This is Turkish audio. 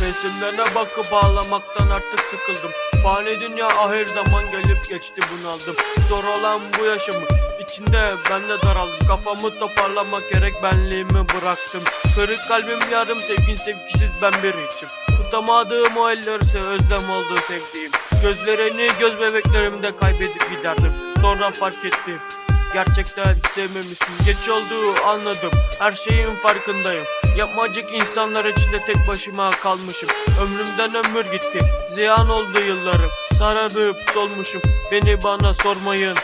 Resimlerine bakıp ağlamaktan artık sıkıldım. Fani dünya ahir zaman gelip geçti bunaldım. Zor olan bu yaşamı içinde ben de daraldım. Kafamı toparlamak gerek benliğimi bıraktım. Kırık kalbim yarım sevgin sevgisiz ben bir hiçim Tutamadığım o eller ise özlem oldu sevdiğim Gözlerini göz bebeklerimde kaybedip giderdim. Sonra fark ettim Gerçekten sevmemişsin. Geç olduğu anladım Her şeyin farkındayım Yapmacık insanlar içinde tek başıma kalmışım. Ömrümden ömür gitti Ziyan oldu yıllarım. Sararıp solmuşum Beni bana sormayın